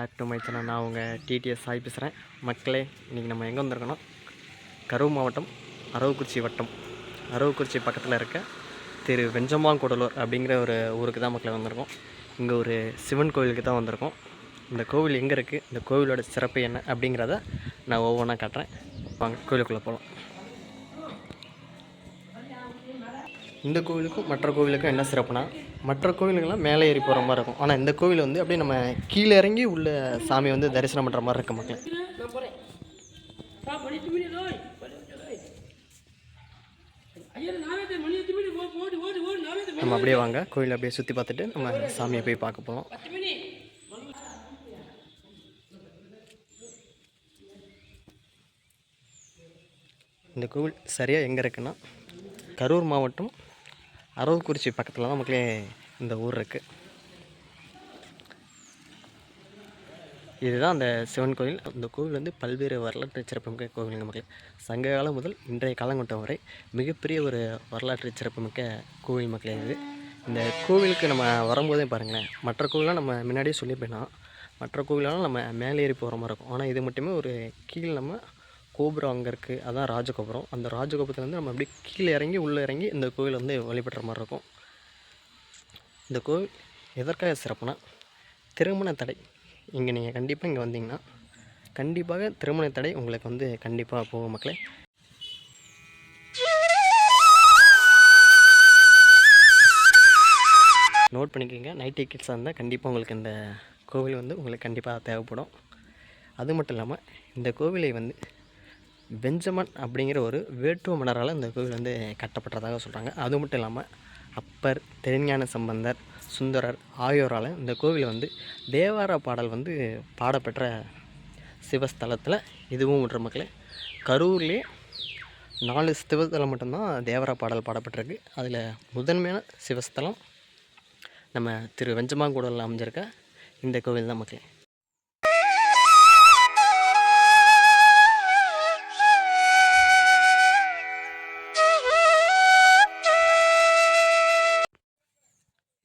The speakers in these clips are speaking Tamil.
Back to my channel. நான் உங்கள் டிடிஎஸ் சாய் பேசுகிறேன் மக்களே இன்றைக்கி நம்ம எங்கே வந்திருக்கோன்னா கரூர் மாவட்டம் அரவக்குறிச்சி வட்டம். அரவக்குறிச்சி பக்கத்தில் இருக்க திரு வெஞ்சமாங்கூடலூர் அப்படிங்கிற ஒரு ஊருக்கு தான் மக்களை வந்திருக்கோம். இங்கே ஒரு சிவன் கோவிலுக்கு தான் வந்திருக்கோம். இந்த கோவில் எங்கே இருக்குது இந்த கோவிலோட சிறப்பு என்ன அப்படிங்கிறத நான் ஒவ்வொன்றா காட்டுறேன். வாங்க கோவிலுக்குள்ளே போகலாம் இந்த கோவிலுக்கும் மற்ற கோவிலுக்கும் என்ன சிறப்புனா மற்ற கோவிலுக்கெல்லாம் மேலே ஏறி போகிற மாதிரி இருக்கும். ஆனால் இந்த கோவில் வந்து அப்படியே நம்ம கீழே இறங்கி உள்ள சாமி வந்து தரிசனம் பண்ணுற மாதிரி இருக்கு மக்களே. நம்ம அப்படியே வாங்க. கோவில் அப்படியே சுற்றி பார்த்துட்டு நம்ம சாமியை போய் பார்க்க மணி. இந்த கோவில் சரியாக எங்கே இருக்குன்னா கரூர் மாவட்டம் அரவக்குறிச்சி பக்கத்தில் தான் மக்களே இந்த ஊர் இருக்குது இதுதான் அந்த சிவன் கோவில் அந்த கோவில் வந்து பல்வேறு வரலாற்று சிறப்புமிக்க கோவிலுங்க மக்கள். சங்க காலம் முதல் இன்றைய காலங்கட்டம் வரை மிகப்பெரிய ஒரு வரலாற்று சிறப்புமிக்க கோவில் மக்கள் இது. இந்த கோவிலுக்கு நம்ம வரும்போதே பாருங்களேன் மற்ற கோவிலாம் நம்ம முன்னாடியே சொல்லி போயிடலாம் மற்ற கோவிலெல்லாம் நம்ம மேலே ஏறி போகிற மாதிரி இருக்கும். ஆனால் இது மட்டுமே ஒரு கீழ் நம்ம கோபுரம் அங்கே இருக்குது அதான் ராஜகோபுரம். அந்த ராஜகோபுரத்துலேருந்து நம்ம அப்படியே கீழே இறங்கி உள்ளே இறங்கி இந்த கோவில் வந்து வழிபடுற மாதிரி இருக்கும். இந்த கோவில் எதற்காக சிறப்புனா திருமண தடை. இங்கே நீங்கள் கண்டிப்பாக இங்கே வந்தீங்கன்னா கண்டிப்பாக திருமண தடை உங்களுக்கு வந்து கண்டிப்பாக போகும் மக்களே. நோட் பண்ணிக்கோங்க நைட் டிக்கெட்ஸாக இருந்தால் கண்டிப்பாக உங்களுக்கு இந்த கோவில் வந்து உங்களுக்கு கண்டிப்பாக தேவைப்படும். அது மட்டும் இல்லாமல் இந்த கோவிலை வந்து பெஞ்சமன் அப்படிங்கிற ஒரு வேட்டுவ மன்னரால் இந்த கோவில் வந்து கட்டப்பட்டதாக சொல்கிறாங்க அது மட்டும் இல்லாமல் அப்பர் திருஞான சம்பந்தர் சுந்தரர் ஆகியோரால் இந்த கோவில் வந்து தேவார பாடல் வந்து பாடப்பெற்ற சிவஸ்தலத்தில் இதுவும் ஒன்று மக்களே. கரூர்லேயே நாலு சிவஸ்தலம் மட்டும்தான் தேவரா பாடல் பாடப்பட்டிருக்கு அதில் முதன்மையான சிவஸ்தலம் நம்ம திரு வெஞ்சமாங்கூடலில் அமைஞ்சிருக்க இந்த கோவில் தான் மக்களே.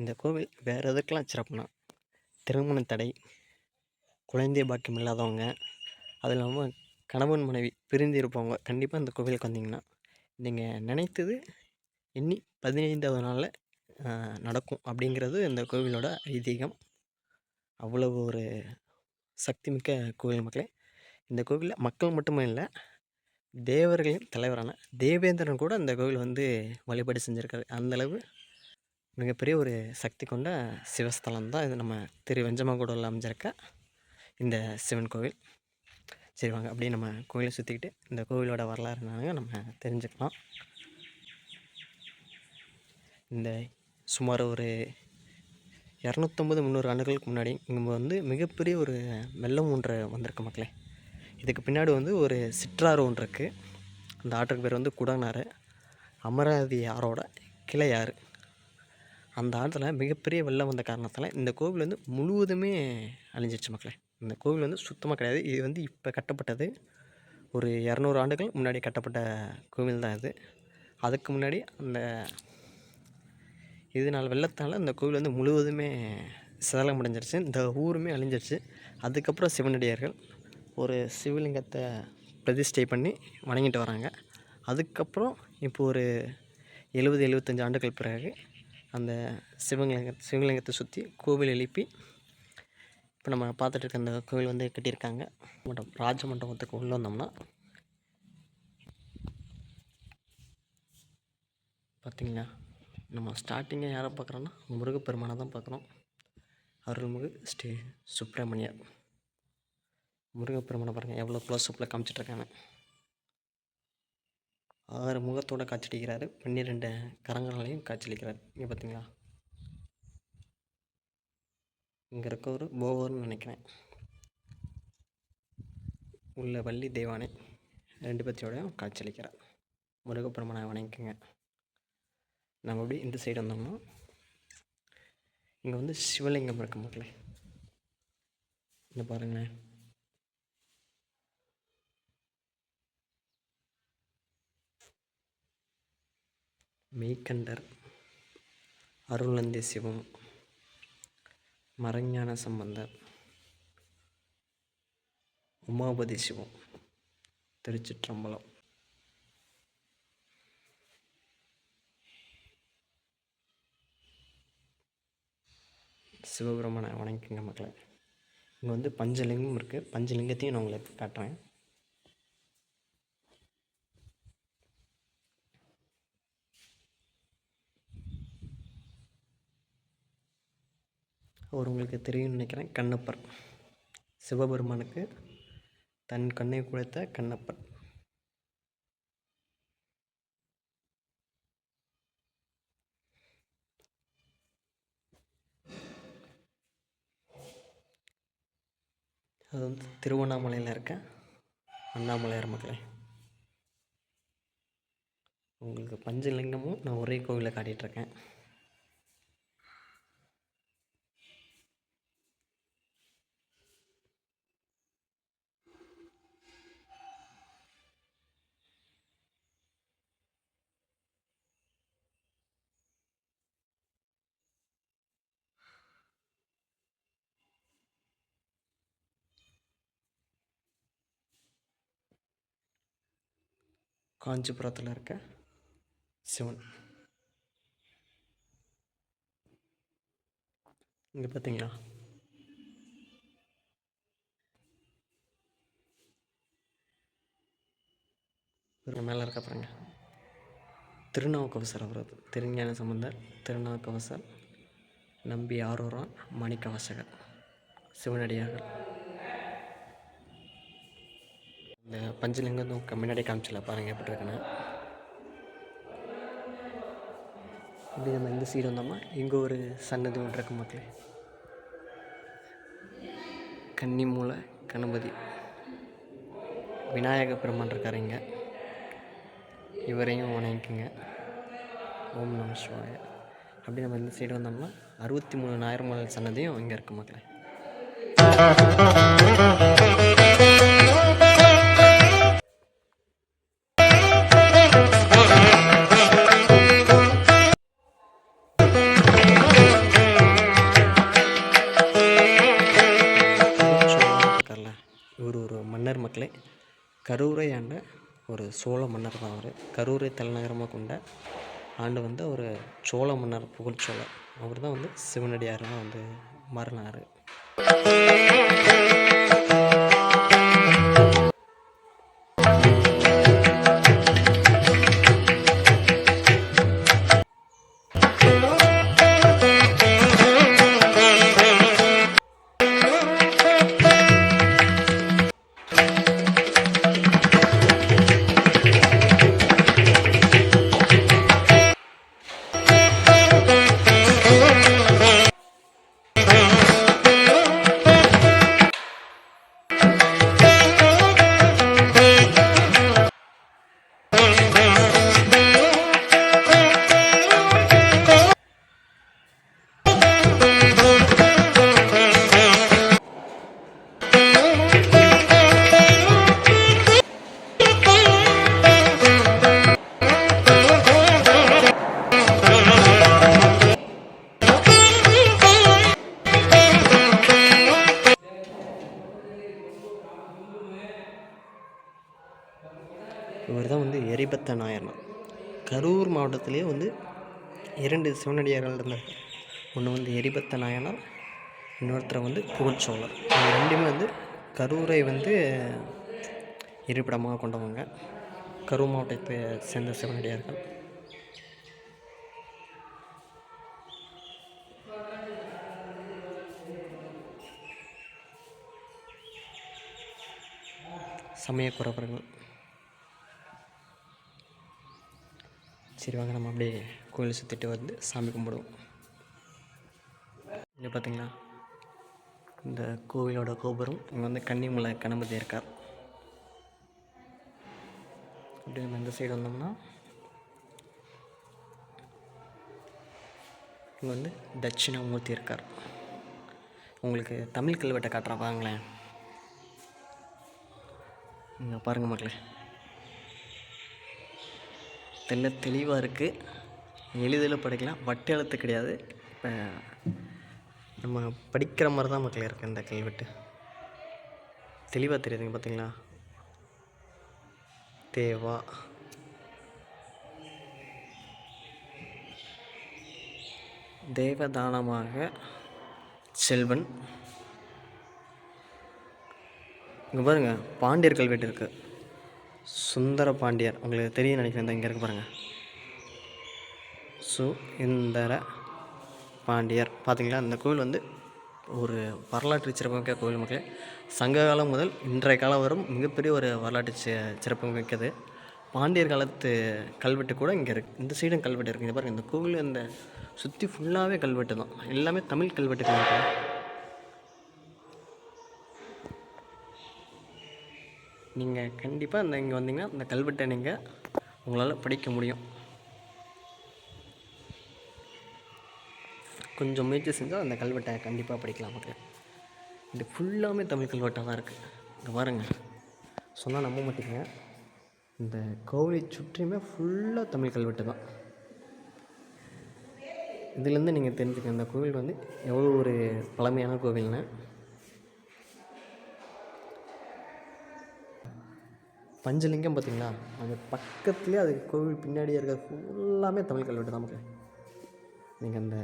இந்த கோவில் வேறு எதுக்கெல்லாம் சிறப்புனா திருமண தடை குழந்தை பாக்கியம் இல்லாதவங்க அது இல்லாமல் கணவன் மனைவி பிரிந்து இருப்பவங்க கண்டிப்பாக இந்த கோவிலுக்கு வந்தீங்கன்னா நீங்கள் நினைத்தது எண்ணி பதினைந்தாவது நாளில் நடக்கும் அப்படிங்கிறது இந்த கோவிலோட ஐதீகம். அவ்வளவு ஒரு சக்திமிக்க கோவில் மக்களே. இந்த கோவிலில் மக்கள் மட்டுமே இல்லை தேவர்களின் தலைவரான தேவேந்திரன் கூட இந்த கோவில் வந்து வழிபாடு செஞ்சுருக்காரு. அந்தளவு மிகப்பெரிய ஒரு சக்தி கொண்ட சிவஸ்தலம் தான் இது. நம்ம திரு வெஞ்சமாங்கூடலில் அமைஞ்சிருக்க இந்த சிவன் கோவில். சரி வாங்க அப்படியே நம்ம கோவிலை சுற்றிக்கிட்டு இந்த கோவிலோட வரலாறு நம்ம தெரிஞ்சுக்கலாம். இந்த சுமார் ஒரு இரநூத்தம்பது முந்நூறு ஆண்டுகளுக்கு முன்னாடி இங்கே வந்து மிகப்பெரிய ஒரு வெள்ளம் ஒன்று வந்திருக்கு மக்களே. இதுக்கு பின்னாடி வந்து ஒரு சிற்றாறு ஒன்று இருக்குது அந்த ஆற்றுக்கு பேர் வந்து குடனாறு அமராவதி ஆறோட கிளையாறு. அந்த ஆற்றுல மிகப்பெரிய வெள்ளம் வந்த காரணத்தால் இந்த கோவில் வந்து முழுவதுமே அழிஞ்சிருச்சு மக்களே. இந்த கோவில் வந்து சுத்தமாக கிடையாது. இது வந்து இப்போ கட்டப்பட்டது ஒரு இரநூறு ஆண்டுகள் முன்னாடி கட்டப்பட்ட கோவில் தான் இது. அதுக்கு முன்னாடி அந்த இதனால் வெள்ளத்தால் இந்த கோவில் வந்து முழுவதுமே சேதம் அடைஞ்சிருச்சு. இந்த ஊருமே அழிஞ்சிருச்சு. அதுக்கப்புறம் சிவனடியார்கள் ஒரு சிவலிங்கத்தை பிரதிஷ்டை பண்ணி வணங்கிட்டு வராங்க. அதுக்கப்புறம் இப்போ ஒரு எழுபது எழுபத்தஞ்சு ஆண்டுகள் பிறகு அந்த சிவலிங்க சிவலிங்கத்தை சுற்றி கோவில் எழுப்பி இப்போ நம்ம பார்த்துட்டு இருக்க அந்த கோவில் வந்து கட்டியிருக்காங்க. மண்டபம் ராஜ மண்டபத்துக்கு உள்ளே வந்தோம்னா பார்த்திங்களா நம்ம ஸ்டார்டிங்கை யாரை பார்க்குறோன்னா முருகப்பெருமானை தான் பார்க்குறோம். அருள்மிகு ஸ்ரீ சுப்பிரமணியர். முருகப்பெருமானை பாருங்கள் எவ்வளோ க்ளோஸ் அப்பில் காமிச்சிட்ருக்காங்க ஆறு முகத்தோட காட்சியளிக்கிறாரு. பன்னிரெண்டு கரங்களாலையும் காட்சியளிக்கிறார். இங்கே பார்த்தீங்களா இங்கே இருக்க ஒரு போவர்னு நினைக்கிறேன். உள்ள வள்ளி தெய்வானை ரெண்டு பத்தியோடையும் காட்சியளிக்கிறார். முருகப்பெருமனை வணங்கிக்கங்க. நம்ம எப்படி இந்த சைடு வந்தோம்னா இங்கே வந்து சிவலிங்கம் இருக்க மக்களே. இங்கே பாருங்களேன். மெய்கண்டர் அருள்நந்தி சிவம் மரஞான சம்பந்தர் உமாபதி சிவம் திருச்சிற்றம்பலம். சிவபெருமானை வணங்கிக்கங்க மக்களை. இங்கே வந்து பஞ்சலிங்கம் இருக்குது பஞ்சலிங்கத்தையும் நான் உங்களுக்கு காட்டுறேன். அவர் உங்களுக்கு தெரியும்னு நினைக்கிறேன் கண்ணப்பர். சிவபெருமானுக்கு தன் கண்ணை குழைத்த கண்ணப்பர். அது வந்து திருவண்ணாமலையில் இருக்க அண்ணாமலையார் மக்களே. உங்களுக்கு பஞ்சலிங்கமும் நான் ஒரே கோவிலில் காட்டிகிட்ருக்கேன் காஞ்சிபுரத்தில் இருக்க சிவன். இங்கே பார்த்தீங்களா இவருக்கு மேலே இருக்க பாருங்க. திருநாவுக்கவசர் அவரது திருஞான சம்பந்தர் திருநாவுக்கவசர் நம்பி ஆரூரான் மாணிக்கவாசகர் சிவனடியார்கள். இந்த பஞ்சலிங்கம் முன்னாடி காமிச்சில பாருங்கள் எப்படி இருக்குன்னு. இப்படி நம்ம இந்த சைடு வந்தோம்னா இங்கே ஒரு சன்னதி ஒன்று இருக்கு மக்களே. கன்னிமூல கணபதி. விநாயக பெருமான் இருக்கார் இங்கே. இவரையும் வணங்கிக்குங்க. ஓம் நம சிவாய. அப்படி நம்ம இந்த சைடு வந்தோம்னா அறுபத்தி மூணு நாயர்மலை சன்னதியும் இங்கே இருக்கு மக்களே. கரூரை ஆண்ட ஒரு சோழ மன்னர் தான் அவர். கரூரை தலைநகரமாக கொண்ட ஆண்டு வந்து ஒரு சோழ மன்னர் புகழ்ச்சோழர் அவர் தான் வந்து சிவனடியாரெலாம் வந்து மாறினார் இவர் தான் வந்து எரிபத்த நாயர்னா. கரூர் மாவட்டத்திலே வந்து இரண்டு சிவனடியார்கள் இருந்தார் ஒன்று வந்து எரிபத்த நாயனார் இன்னொருத்தர் வந்து புகழ்ச்சோழர் இது ரெண்டுமே வந்து கரூரை வந்து இருப்பிடமாக கொண்டவங்க. கரூர் மாவட்டத்தை சேர்ந்த சிவனடியார்கள். சமயக்குறவர்கள் சரி வாங்க நம்ம அப்படியே கோயில் சுற்றிட்டு வந்து சாமி கும்பிடுவோம். இங்கே பார்த்திங்களா இந்த கோவிலோட கோபுரம் இங்கே வந்து கன்னிமலை கணபதி இருக்கார். அப்படியே நம்ம இந்த சைடு வந்தோம்னா இங்கே வந்து தட்சிணாமூர்த்தி இருக்கார். உங்களுக்கு தமிழ் கல்வெட்டை காட்டுறேன் பாருங்களேன் இங்கே பாருங்கள் மக்களே. தெல்ல தெளிவாக இருக்குது எளிதில் படிக்கலாம். வட்ட எழுத்து கிடையாது. இப்போ நம்ம படிக்கிற மாதிரி தான் மக்கள் இருக்குது இந்த கல்வெட்டு தெளிவாக தெரியுதுங்க பார்த்தீங்களா தேவா. தேவதானமாக செல்வன். இங்கே பாருங்கள் பாண்டியர் கல்வெட்டு இருக்குது சுந்தர பாண்டியர் உங்களுக்கு தெரியும் நினைக்கிறேன். இந்த இங்கே இருக்கு பாருங்கள் சுந்தர பாண்டியர் பார்த்தீங்களா இந்த கோவில் வந்து ஒரு வரலாற்று சிறப்புமிக்க கோவில் மக்களே. சங்க காலம் முதல் இன்றைய காலம் வரும் மிகப்பெரிய ஒரு வரலாற்று சி சிறப்பு மிக்கது. பாண்டியர் காலத்து கல்வெட்டு கூட இங்கே இருக்குது இந்த சைடும் கல்வெட்டு இருக்குது இங்க பாருங்க. இந்த கோவில் இந்த சுற்றி ஃபுல்லாகவே கல்வெட்டு தான். எல்லாமே தமிழ் கல்வெட்டு மக்களே. நீங்கள் கண்டிப்பாக இந்த இங்கே வந்தீங்கன்னா அந்த கல்வெட்டை நீங்கள் உங்களால் படிக்க முடியும். கொஞ்சம் முயற்சி செஞ்சால் அந்த கல்வெட்டை கண்டிப்பாக படிக்கலாம் மக்கள். இது ஃபுல்லாமே தமிழ் கல்வெட்டாக தான் இருக்குது இங்கே பாருங்கள் சொன்னால் நம்ப மாட்டீங்க. இந்த கோவிலை சுற்றியுமே ஃபுல்லாக தமிழ் கல்வெட்டு தான். இதுலேருந்து நீங்கள் தெரிஞ்சுக்க இந்த கோவில் வந்து எவ்வளோ ஒரு பழமையான கோவில்னு. பஞ்சலிங்கம் பார்த்திங்களா? அந்த பக்கத்துலேயே அது கோவில் பின்னாடியே இருக்கிற ஃபுல்லாமே தமிழ் கல்வெட்டு தான் மக்களே. நீங்கள் அந்த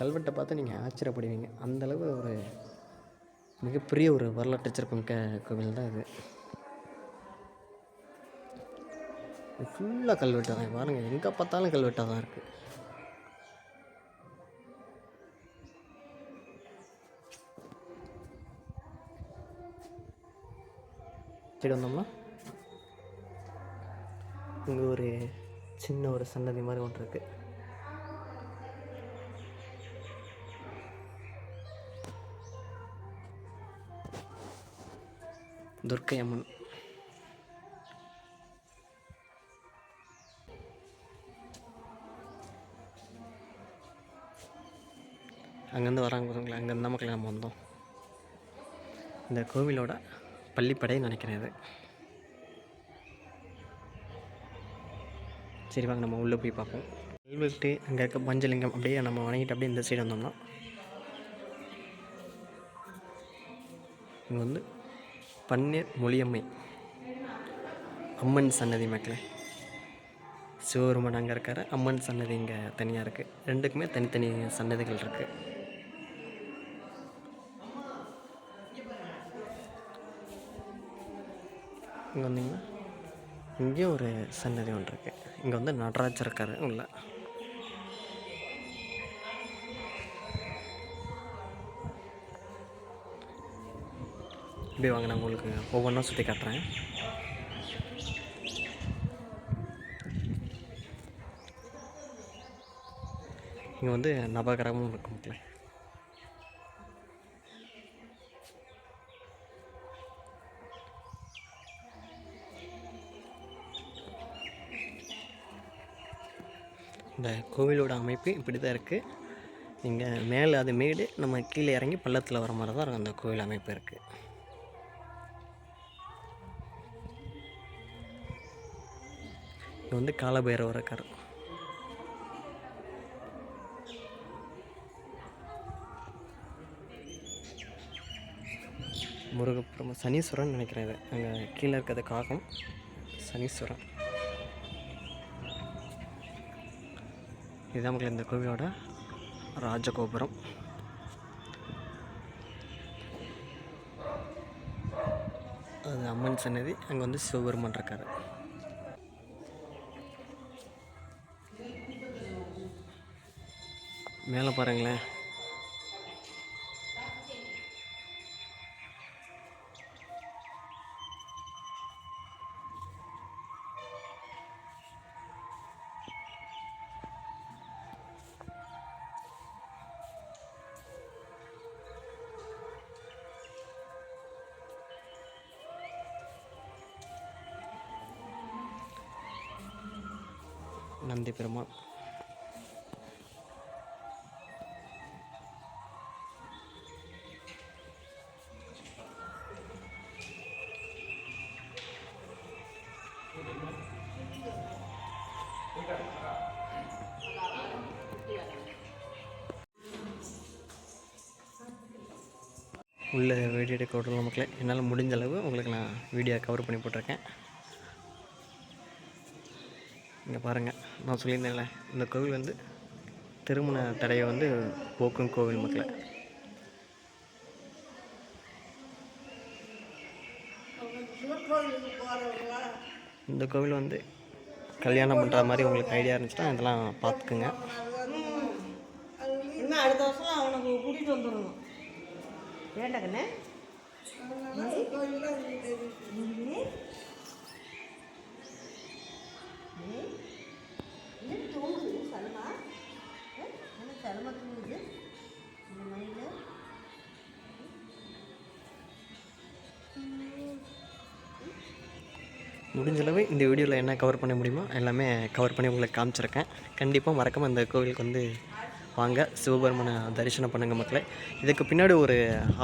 கல்வெட்டை பார்த்து நீங்கள் ஆச்சரியப்படுவீங்க. அந்தளவு ஒரு மிகப்பெரிய ஒரு வரலாற்று சிறப்புமிக்க கோவில் தான் இது. ஃபுல்லாக கல்வெட்டு தான். பாருங்கள் எங்கே பார்த்தாலும் கல்வெட்டாக தான் இருக்குது சரி வந்தோம்னா? இங்கே ஒரு சின்ன ஒரு சன்னதி மாதிரி ஒன்று இருக்குது துர்க்கை அம்மன். அங்கேருந்து வராங்க பாருங்களேன். அங்கேருந்து தான் நம்ம வந்தோம். இந்த கோவிலோட பள்ளிப்படையை நினைக்கிறேன் இது. சரி வாங்க நம்ம உள்ளே போய் பார்ப்போம். கல்வெட்டு அங்கே இருக்க பஞ்சலிங்கம் அப்படியே நம்ம வணங்கிட்டு அப்படியே இந்த சைடு வந்தோம்னா. இங்கே வந்து பன்னீர் மொழியம்மை அம்மன் சன்னதி மக்களே. சிவபெருமன் அங்கே இருக்கார். அம்மன் சன்னதி இங்கே தனியாக இருக்குது ரெண்டுக்குமே தனித்தனி சன்னதிகள் இருக்குது இங்கே வந்தீங்கன்னா இங்கேயும் ஒரு சன்னதி ஒன்று இருக்குது இங்கே வந்து நடராஜர் இருக்கார் உள்ள. இப்படி வாங்க நான் உங்களுக்கு ஒவ்வொன்றா சுற்றி காட்டுறேன். இங்கே வந்து நபகரமும் இருக்கும் இந்த கோவிலோட அமைப்பு இப்படி தான் இருக்குது இங்கே மேலே அது மேடு நம்ம கீழே இறங்கி பள்ளத்தில் வர மாதிரி தான் இருக்கும் அந்த கோவில் அமைப்பு இருக்குது இது வந்து காலபைரவர் இருக்கார். முருகப்புறம் சனீஸ்வரன் நினைக்கிறேன் இது அங்கே கீழே இருக்கிறது காகம் சனீஸ்வரன். இதுதான் இந்த கோவிலோட ராஜகோபுரம். அது அம்மன் சன்னதி அங்கே வந்து சிவபெருமான் இருக்கார். மேலே பாருங்களேன். நந்தி பெருமாள். உள்ள வீடியோ எடுக்க விடுற என்னால் முடிஞ்ச அளவு உங்களுக்கு நான் வீடியோ கவர் பண்ணி போட்டிருக்கேன். இங்கே பாருங்கள் நான் சொல்லியிருந்தேன்ல இந்த கோவில் வந்து திருமண தடையை வந்து போக்கும் கோவில் மக்களே. இந்த கோவில் வந்து கல்யாணம் பண்ணுற மாதிரி உங்களுக்கு ஐடியா இருந்துச்சுன்னா இதெல்லாம் பார்த்துக்குங்க இன்னும் அடுத்த வருஷம் அவனுக்கு கூட்டிகிட்டு வந்துடணும். ஏண்டா கண்ணே? சலமா இந்த மயில். முடிஞ்ச அளவு இந்த வீடியோவில் என்ன கவர் பண்ண முடியுமோ எல்லாமே கவர் பண்ணி உங்களுக்கு காமிச்சிருக்கேன். கண்டிப்பாக மறக்காமல் இந்த கோவிலுக்கு வந்து வாங்க. சிவபெருமனை தரிசனம் பண்ணுங்கள் மக்களே. இதுக்கு பின்னாடி ஒரு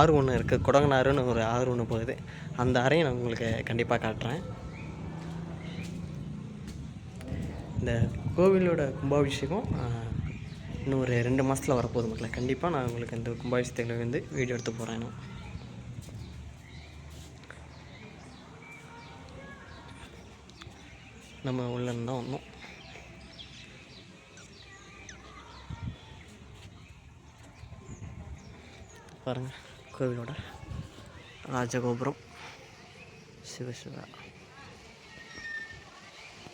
ஆறு ஒன்று இருக்குது குடங்கனாறுன்னு ஒரு ஆறு ஒன்று போகுது. அந்த அறையை நான் உங்களுக்கு கண்டிப்பாக காட்டுறேன். இந்த கோவிலோட கும்பாபிஷேகம் இன்னும் ஒரு ரெண்டு மாதத்தில் வரப்போகுது மக்களை. கண்டிப்பாக நான் உங்களுக்கு இந்த கும்பாபிஷேகத்தில் வந்து வீடியோ எடுத்து போகிறேன் நான். நம்ம உள்ள தான் வந்தோம் பாருங்கள் கோவிலோட ராஜகோபுரம். சிவசிவா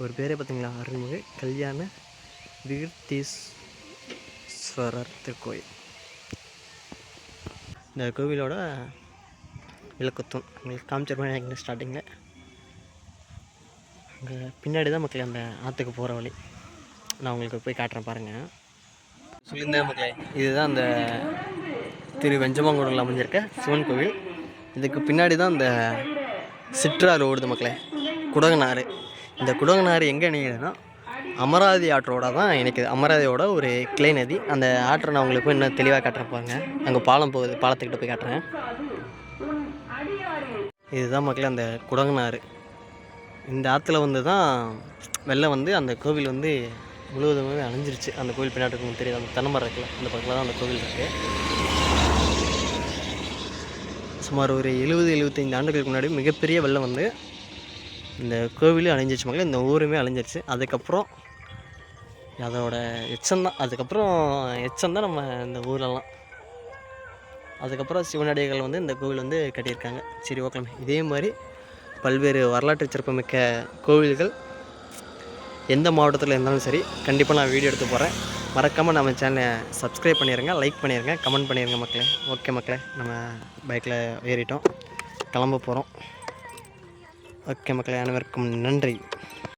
ஒரு பேரே பார்த்தீங்களா அருள்மிகு கல்யாண வீர்த்தீஸ்வரர் திருக்கோயில் இந்த கோவிலோட விளக்குத்தும் உங்களுக்கு காமிச்சிருப்பேன் எனக்கு ஸ்டார்டிங்கில் அங்கே பின்னாடி தான் மக்கள் அந்த ஆற்றுக்கு போகிற வழி. நான் உங்களுக்கு போய் காட்டுறேன் பாருங்கள் சொல்லியிருந்தேன் மக்களே இதுதான் அந்த திரு வெஞ்சமாங்குடில் அமைஞ்சிருக்க சிவன் கோவில். இதுக்கு பின்னாடி தான் அந்த சிற்றாறு ஓடுது மக்களே குடகனாறு இந்த குடகனாறு எங்கே இணைக்குதுன்னா அமராவதி ஆற்றோட தான் எனக்கு அமராவதியோட ஒரு கிளை நதி. அந்த ஆற்றை நான் உங்களுக்கு இன்னும் தெளிவாக காட்டுறேன் பாருங்க. அங்கே பாலம் போகுது. பாலத்துக்கிட்ட போய் காட்டுறேன். இதுதான் மக்களே அந்த குடங்கனாறு இந்த ஆற்றுல வந்து தான் வெள்ளம் வந்து அந்த கோவில் வந்து முழுவதுமே அழிஞ்சிருச்சு. அந்த கோவில் பின்னாடி இருக்கும் தெரியுது. அந்த தென்னை மரம் இருக்குல்ல அந்த பக்கத்தில் தான் அந்த கோவில் இருக்குது சுமார் ஒரு எழுபது எழுபத்தைந்து ஆண்டுகளுக்கு முன்னாடி மிகப்பெரிய வெள்ளம் வந்து இந்த கோவிலும் அழிஞ்சிருச்சு மக்களே. இந்த ஊருமே அழிஞ்சிருச்சு. அதுக்கப்புறம் அதோட எச்சம் தான். அதுக்கப்புறம் எச்சம் தான் நம்ம இந்த ஊரெல்லாம். அதுக்கப்புறம் சிவனடிகள் வந்து இந்த கோவில் வந்து கட்டியிருக்காங்க. சரி ஓகே. இதே மாதிரி பல்வேறு வரலாற்று சிறப்புமிக்க கோவில்கள் எந்த மாவட்டத்தில் இருந்தாலும் சரி கண்டிப்பாக நான் வீடியோ எடுத்து போகிறேன் மறக்காமல் நம்ம சேனலை சப்ஸ்கிரைப் பண்ணிடுங்க லைக் பண்ணிடுங்க கமெண்ட் பண்ணிடுங்க மக்களே. ஓகே மக்களே நம்ம பைக்கில் ஏறிட்டோம். கிளம்ப போகிறோம் ஓகே மக்களே அனைவருக்கும் நன்றி.